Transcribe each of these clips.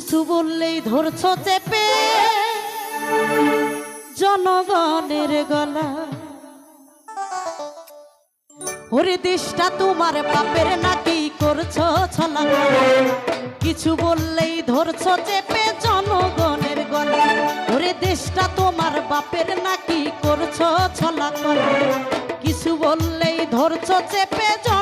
কিছু বললেই ধরছ চেপে। জনগণের গলা। ওরে দেশটা তোমার বাপের নাকি করছ ছলা। কিছু বললেই ধরছ চেপে জনগণের গলা। ওরে দেশটা তোমার বাপের নাকি করছ ছলা। কিছু বললেই ধরছ চেপে জনগণের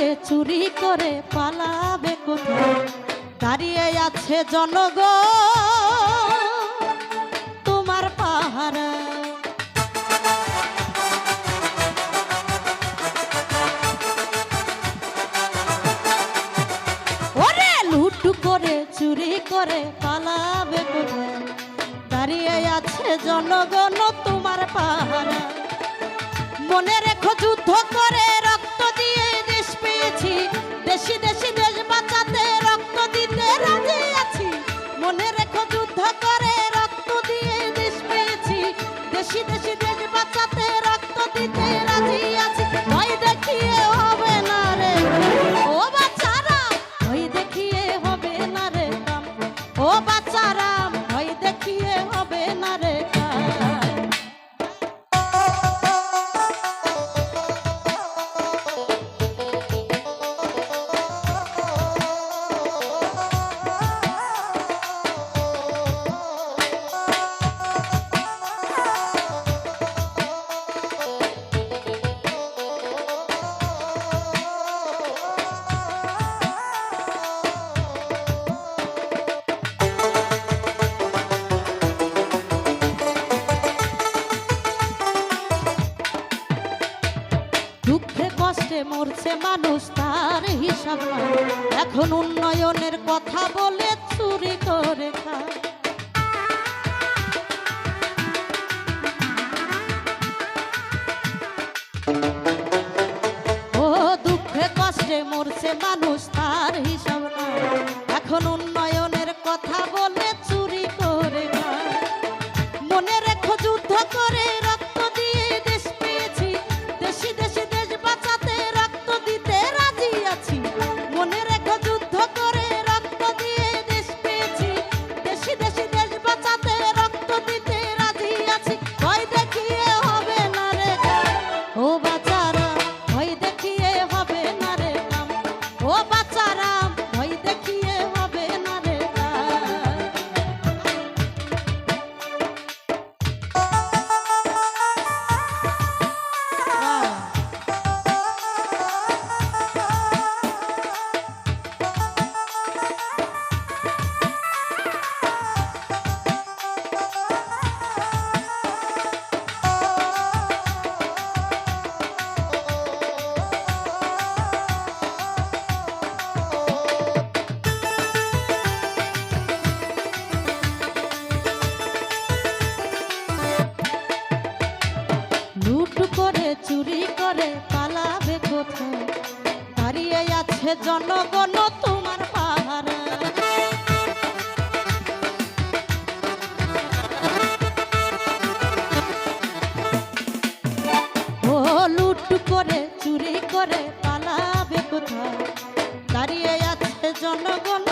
করে চুরি করে পালাবে কোথায়? দাঁড়িয়ে আছে জনগণ, তোমার পাহারা। ওরে লুট করে, চুরি করে পালাবে কোথায়? দাঁড়িয়ে আছে জনগণ, তোমার পাহারা। মনে রেখো যুদ্ধ করে দেশি দেশি দেশ বাঁচাতে রক্ত দিতে রাজি আছি। ভয় দেখিয়ে হবে না রে ও বাচ্চারা, ভয় দেখিয়ে হবে না রে ও বাচ্চারা, ভয় দেখিয়ে হবে না রে দুঃখে কষ্টে মরছে মানুষ, তার হিসাব। এখন উন্নয়নের কথা বলে চুরি করে ও, দুঃখে কষ্টে মরছে মানুষ, তার হিসাব এখন উন্নয়নের কথা আছে জনগণ তোমার পাহারা ও লুট করে চুরি করে পালাবে কোথায়? দাঁড়িয়ে আছে জনগণ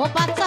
ও বাচ্চারা ভয়